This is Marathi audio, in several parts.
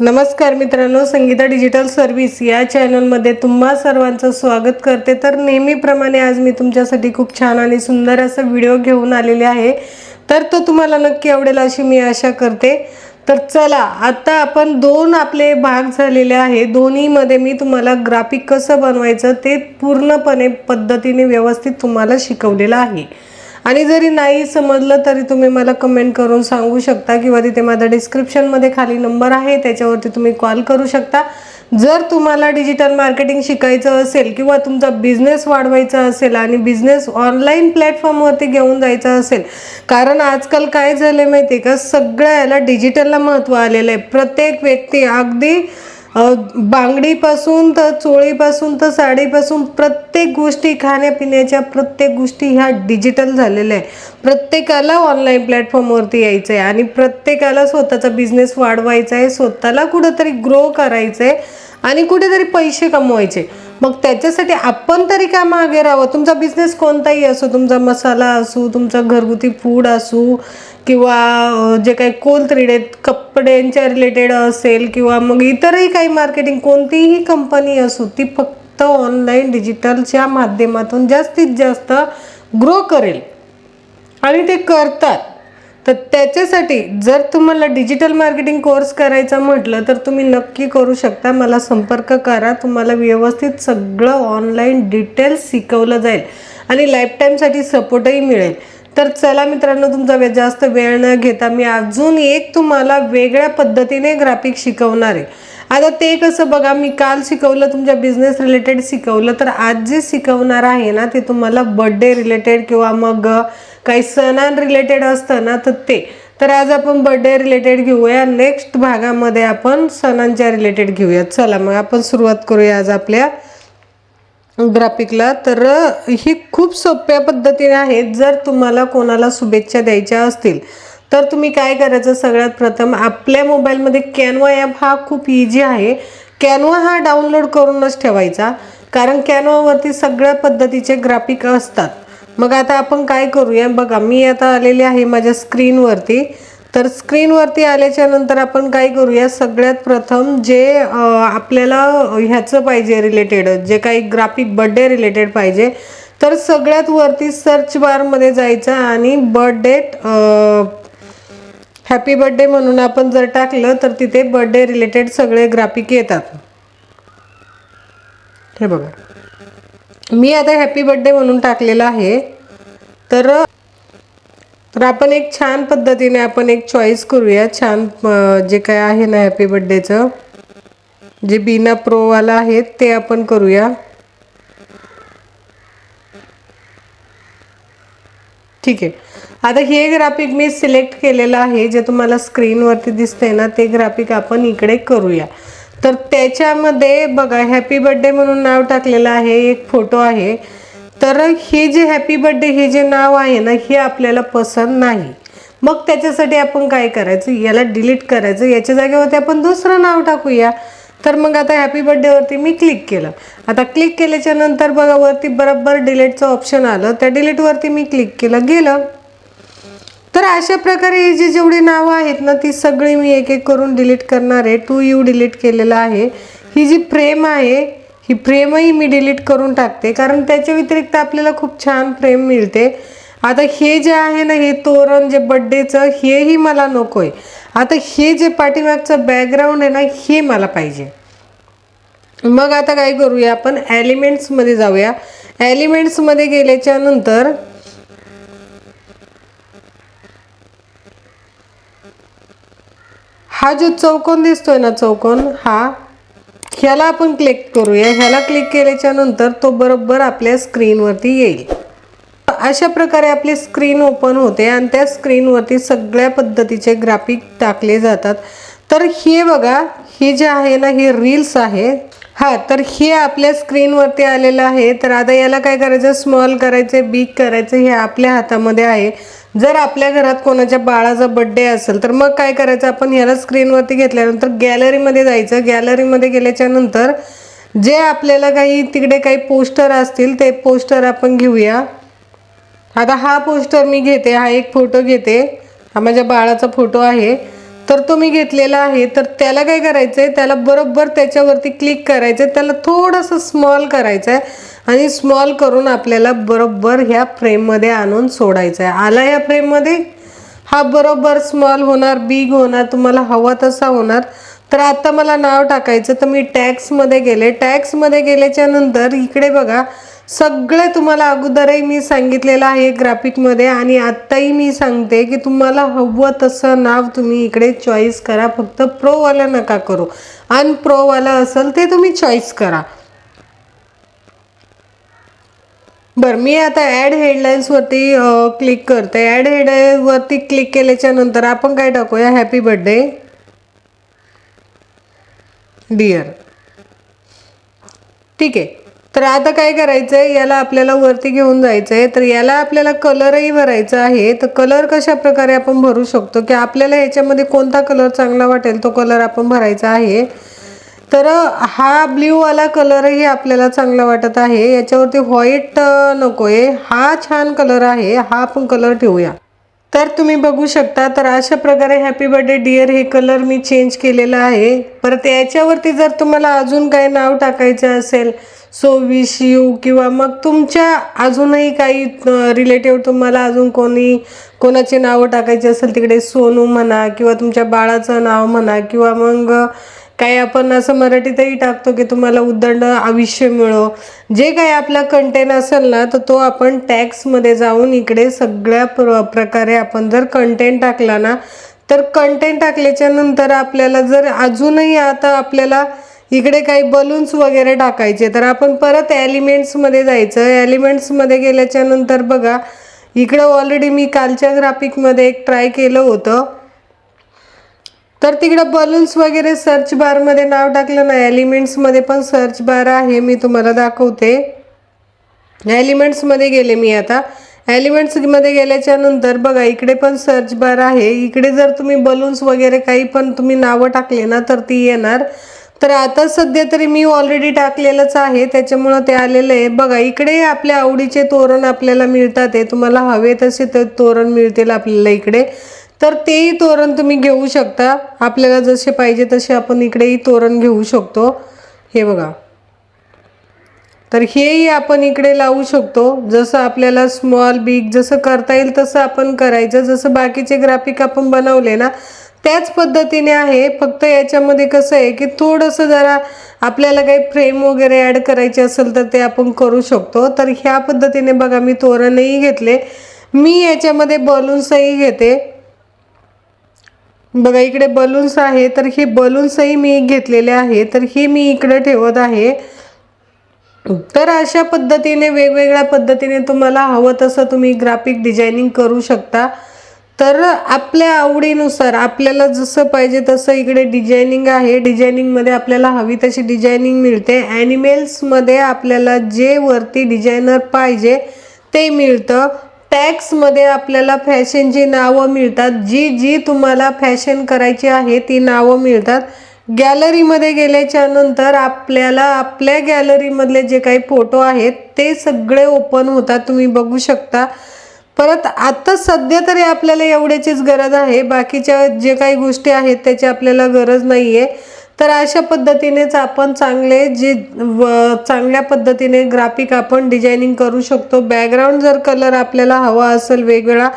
नमस्कार मित्रांनो संगीता डिजिटल सर्व्हिस या चॅनलमध्ये तुम्हा सर्वांचं स्वागत करते. तर नेहमीप्रमाणे आज मी तुमच्यासाठी खूप छान आणि सुंदर असा व्हिडिओ घेऊन आलेले आहे. तर तो तुम्हाला नक्की आवडेल अशी मी आशा करते. तर चला आता आपण दोन आपले भाग झालेले आहे. दोन्हीमध्ये मी तुम्हाला ग्राफिक कसं बनवायचं ते पूर्णपणे पद्धतीने व्यवस्थित तुम्हाला शिकवलेलं आहे. आणि जरी नाही समजलं तरी तुम्ही मला कमेंट करून सांगू शकता किंवा तिथे माझा डिस्क्रिप्शनमध्ये खाली नंबर आहे त्याच्यावरती तुम्ही कॉल करू शकता. जर तुम्हाला डिजिटल मार्केटिंग शिकायचं असेल किंवा तुमचा बिझनेस वाढवायचा असेल आणि बिझनेस ऑनलाईन प्लॅटफॉर्मवरती घेऊन जायचा असेल कारण आजकाल काय झालं आहे माहिती आहे का? सगळ्याला डिजिटलला महत्त्व आलेलं आहे. प्रत्येक व्यक्ती अगदी बांगडीपासून तर चोळीपासून तर साडीपासून प्रत्येक गोष्टी खाण्यापिण्याच्या प्रत्येक गोष्टी ह्या डिजिटल झालेल्या आहे प्रत्येकाला ऑनलाईन प्लॅटफॉर्मवरती यायचं आहे आणि प्रत्येकाला स्वतःचा बिझनेस वाढवायचा आहे स्वतःला कुठंतरी ग्रो करायचं आहे आणि कुठेतरी पैसे कमवायचे. मग त्याच्यासाठी आपण तरी का मागे राहावं? तुमचा बिझनेस कोणताही असो तुमचा मसाला असू तुमचा घरगुती फूड असू किंवा जे काही कोल आहेत कपड्यांच्या रिलेटेड असेल किंवा मग इतरही काही मार्केटिंग कोणतीही कंपनी असो ती फक्त ऑनलाईन डिजिटलच्या माध्यमातून जास्तीत जास्त ग्रो करेल. आणि ते करतात. तर त्याच्यासाठी जर तुम्हाला डिजिटल मार्केटिंग कोर्स करायचा म्हटलं तर तुम्ही नक्की करू शकता. मला संपर्क करा. तुम्हाला व्यवस्थित सगळं ऑनलाईन डिटेल्स शिकवलं जाईल. आणि लाईफटाईमसाठी सपोर्टही मिळेल. तर चला मित्रांनो तुमचा वे जास्त वेळ न घेता मी अजून एक तुम्हाला वेगळ्या पद्धतीने ग्राफिक शिकवणार आहे. आता ते कसं बघा मी काल शिकवलं तुमच्या बिझनेस रिलेटेड शिकवलं तर आज जे शिकवणार आहे ना ते तुम्हाला बड्डे रिलेटेड किंवा मग काही सणां रिलेटेड असतं ना तर ते. तर आज आपण बर्थडे रिलेटेड घेऊया. नेक्स्ट भागामध्ये आपण सणांच्या रिलेटेड घेऊया. चला मग आपण सुरुवात करूया आज आपल्या ग्राफिकला तर ही खूप सोप्या पद्धतीने आहेत जर तुम्हाला कोणाला शुभेच्छा द्यायच्या असतील तर तुम्ही काय करायचं? सगळ्यात प्रथम आपल्या मोबाईलमध्ये कॅनवा ॲप हा खूप इझी आहे. कॅनवा हा डाउनलोड करूनच ठेवायचा कारण कॅनवावरती सगळ्या पद्धतीचे ग्राफिक असतात. मग आता आपण काय करूया? बघा मी आता आलेले आहे माझ्या स्क्रीनवरती. तर स्क्रीनवरती आल्याच्यानंतर आपण काय करूया सगळ्यात प्रथम जे आपल्याला ह्याचं पाहिजे रिलेटेड जे काही ग्राफिक बर्थडे रिलेटेड पाहिजे तर सगळ्यात वरती सर्च बारमध्ये जायचं आणि बर्थडेट हॅपी बर्थडे म्हणून आपण जर टाकलं तर तिथे बर्थडे रिलेटेड सगळे ग्राफिक येतात. हे बघा. मी आता हॅपी बर्थडे म्हणून टाकलेलं आहे. तर तर आपण एक छान पद्धतीने आपण एक चॉईस करूया. छान जे काय आहे ना हॅपी बड्डेचं जे बिना प्रोवाला आहे ते आपण करूया. ठीक आहे. आता हे ग्राफिक मी सिलेक्ट केलेलं आहे जे तुम्हाला स्क्रीनवरती दिसतंय ना ते ग्राफिक आपण इकडे करूया. तर त्याच्यामध्ये बघा हॅपी बर्थडे म्हणून नाव टाकलेलं आहे एक फोटो आहे. तर हे जे हॅपी बर्थडे हे जे नाव आहे ना हे आपल्याला पसंत नाही. मग त्याच्यासाठी आपण काय करायचं? याला डिलीट करायचं. याच्या जागेवरती आपण दुसरं नाव टाकूया. तर मग आता हॅपी बर्थडेवरती मी क्लिक केलं. आता क्लिक केल्याच्यानंतर बघा वरती बरोबर डिलीटचं ऑप्शन आलं. त्या डिलीटवरती मी क्लिक केलं गेलं. तर अशा प्रकारे ही जी जेवढी नावं आहेत ना ती सगळी मी एक एक करून डिलीट करणार आहे. टू यू डिलीट केलेलं आहे. ही जी फ्रेम आहे ही फ्रेमही मी डिलीट करून टाकते. कारण त्याच्या व्यतिरिक्त आपल्याला खूप छान फ्रेम मिळते. आता हे जे आहे ना हे तोरण जे बड्डेचं हेही मला नको आहे आता हे जे पाठीमागचं बॅकग्राऊंड आहे ना हे मला पाहिजे. मग आता काय करूया आपण? ॲलिमेंट्समध्ये जाऊया. ॲलिमेंट्समध्ये गेल्याच्यानंतर हा जो चौकोन दिसतोय ना चौकोन हा ह्याला आपण क्लिक करूया. ह्याला क्लिक केल्याच्यानंतर तो बरोबर आपल्या स्क्रीनवरती येईल. अशा प्रकारे आपली स्क्रीन ओपन होते आणि त्या स्क्रीनवरती सगळ्या पद्धतीचे ग्राफिक टाकले जातात. तर हे बघा हे जे आहे ना हे रील्स आहे. हां तर हे आपल्या स्क्रीनवरती आलेलं आहे. तर आता याला काय करायचं? स्मॉल करायचं बिग करायचं हे आपल्या हातामध्ये आहे. जर आपल्या घरात कोणाच्या बाळाचा बड्डे असेल तर मग काय करायचं? आपण याला स्क्रीनवरती घेतल्यानंतर गॅलरीमध्ये जायचं. गॅलरीमध्ये गेल्याच्यानंतर जे आपल्याला काही तिकडे काही पोस्टर असतील ते पोस्टर आपण घेऊया. आता हा पोस्टर मी घेते हा एक फोटो घेते. हा माझ्या बाळाचा फोटो आहे. तर तो मी घेतलेला आहे तर त्याला काय करायचं आहे त्याला बरोबर त्याच्यावरती क्लिक करायचं आहे त्याला थोडंसं स्मॉल करायचं आहे आणि स्मॉल करून आपल्याला बरोबर ह्या फ्रेममध्ये आणून सोडायचं आहे आला ह्या फ्रेममध्ये हा बरोबर स्मॉल होणार बिग होणार तुम्हाला हवा तसा होणार. तर आता मला नाव टाकायचं तर मी टॅक्समध्ये गेले. टॅक्समध्ये गेल्याच्यानंतर इकडे बघा सगळे तुम्हाला अगोदरही मी सांगितलेलं आहे ग्राफिकमध्ये आणि आत्ताही मी सांगते की तुम्हाला हवं तसं नाव तुम्ही इकडे चॉईस करा. फक्त प्रोवाला नका करू. अनप्रोवाला असेल ते तुम्ही चॉईस करा. बरं मी आता ॲड हेडलाईन्सवरती क्लिक करते. ॲड हेडवरती क्लिक केल्याच्यानंतर आपण काय टाकूया? हॅपी बर्थडे डिअर ठीक आहे. तर आता काय करायचं आहे याला आपल्याला वरती घेऊन जायचं आहे तर याला आपल्याला कलरही भरायचा आहे. तर कलर कशा प्रकारे आपण भरू शकतो? की आपल्याला याच्यामध्ये कोणता कलर चांगला वाटेल? तो कलर आपण भरायचा आहे. तर हा ब्ल्यूवाला कलरही आपल्याला चांगला वाटत आहे. याच्यावरती व्हाईट नको आहे हा छान कलर आहे. हा आपण कलर ठेवूया. तर तुम्ही बघू शकता. तर अशा प्रकारे हॅपी बर्थडे डिअर हे कलर मी चेंज केलेलं आहे. परत याच्यावरती जर तुम्हाला अजून काही नाव टाकायचं असेल सो विश यू किंवा मग तुमच्या अजूनही काही रिलेटिव्ह तुम्हाला अजून कोणी कोणाची नावं टाकायची असेल तिकडे सोनू म्हणा किंवा तुमच्या बाळाचं नाव म्हणा किंवा मग काही आपण असं मराठीतही टाकतो की तुम्हाला उदंड आयुष्य मिळो. जे काही आपला कंटेंट असेल ना तर तो आपण टॅक्समध्ये जाऊन इकडे सगळ्या प्र प्रकारे आपण जर कंटेंट टाकला ना तर कंटेंट टाकल्याच्या नंतर आपल्याला जर अजूनही आता आपल्याला इकडे काही बलून्स वगैरे टाकायचे. तर आपण परत ॲलिमेंट्समध्ये जायचं. ॲलिमेंट्समध्ये गेल्याच्यानंतर बघा इकडं ऑलरेडी मी कालच्या ग्राफिकमध्ये एक ट्राय केलं होतं. तर तिकडं बलून्स वगैरे सर्च बारमध्ये नाव टाकलं ना एलिमेंट्समध्ये पण सर्च बार आहे मी तुम्हाला दाखवते. एलिमेंट्समध्ये गेले मी आता. एलिमेंट्समध्ये गेल्याच्यानंतर बघा इकडे पण सर्च बार आहे. इकडे जर तुम्ही बलून्स वगैरे काही पण तुम्ही नावं टाकले ना तर ती येणार. तर आता सध्या तरी मी ऑलरेडी टाकलेलंच आहे. त्याच्यामुळं ते आलेलं आहे. बघा इकडे आपल्या आवडीचे तोरण आपल्याला मिळतात आहे. तुम्हाला हवे तसे ते तोरण मिळतील आपल्याला इकडे. तर तेही तोरण तुम्ही घेऊ शकता. आपल्याला जसे पाहिजे तसे आपण इकडेही तोरण घेऊ शकतो. हे बघा. तर हेही आपण इकडे लावू शकतो. जसं आपल्याला स्मॉल बिग जसं करता येईल तसं आपण करायचं. जसं बाकीचे ग्राफिक आपण बनवले ना त्याच पद्धतीने आहे. फक्त याच्यामध्ये कसं आहे की थोडंसं जरा आपल्याला काही फ्रेम वगैरे ॲड करायचे असेल तर ते आपण करू शकतो. तर ह्या पद्धतीने बघा मी तोरणही घेतले. मी याच्यामध्ये बलून्सही घेते. बघा इकडे बलून्स आहे. तर हे बलून्सही मी घेतलेले आहे. तर हे मी इकडे ठेवत आहे. तर अशा पद्धतीने वेगवेगळ्या पद्धतीने तुम्हाला हवं तसं तुम्ही ग्राफिक डिझायनिंग करू शकता. तर आपल्या आवडीनुसार आपल्याला जसं पाहिजे तसं इकडे डिझायनिंग आहे. डिझायनिंगमध्ये आपल्याला हवी तशी डिझायनिंग मिळते. ॲनिमेल्समध्ये आपल्याला जे वरती डिझायनर पाहिजे ते मिळतं. टॅक्समध्ये आपल्याला फॅशनची नावं मिळतात. जी जी तुम्हाला फॅशन करायची आहे ती नावं मिळतात. गॅलरीमध्ये गेल्याच्यानंतर आपल्याला आपल्या गॅलरीमधले जे काही फोटो आहेत ते सगळे ओपन होतात. तुम्ही बघू शकता. परत आता सध्या तरी आपल्याला एवढ्याचीच गरज आहे. बाकीच्या जे काही गोष्टी आहेत त्याची आपल्याला गरज नाही आहे तर अशा पद्धतीनेच आपण चांगले जे व चांगल्या पद्धतीने ग्राफिक आपण डिझायनिंग करू शकतो. बॅकग्राऊंड जर कलर आपल्याला हवा असेल वेगवेगळा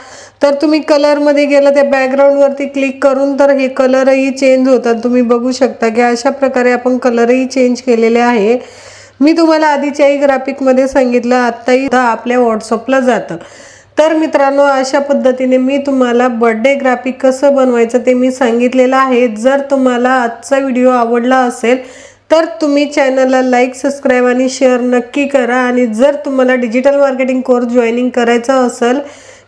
तर तुम्ही कलरमध्ये गेलं त्या बॅकग्राऊंडवरती क्लिक करून तर हे कलरही चेंज होतात. तुम्ही बघू शकता की अशा प्रकारे आपण कलरही चेंज केलेले आहे. मी तुम्हाला आधीच्याही ग्राफिकमध्ये सांगितलं आत्ताही आपल्या व्हॉट्सअपला जातं. तर मित्रांनो अशा पद्धतीने मी तुम्हाला बर्थडे ग्राफिक कसं बनवायचं ते मी सांगितलेलं आहे. जर तुम्हाला आजचा व्हिडिओ आवडला असेल तर तुम्ही चॅनलला लाईक सबस्क्राईब आणि शेअर नक्की करा. आणि जर तुम्हाला डिजिटल मार्केटिंग कोर्स जॉईनिंग करायचा असेल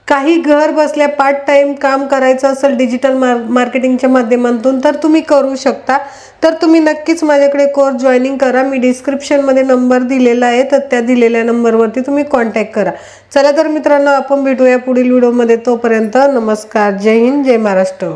काही घर बसल्या पार्ट टाईम काम करायचं असेल डिजिटल मार मार्केटिंगच्या माध्यमातून तर तुम्ही करू शकता. तर तुम्ही नक्कीच माझ्याकडे कोर्स जॉईनिंग करा. मी डिस्क्रिप्शनमध्ये नंबर दिलेला आहे तर त्या दिलेल्या नंबरवरती तुम्ही कॉन्टॅक्ट करा. चला तर मित्रांनो आपण भेटूया पुढील व्हिडिओमध्ये तोपर्यंत नमस्कार. जय हिंद जय महाराष्ट्र.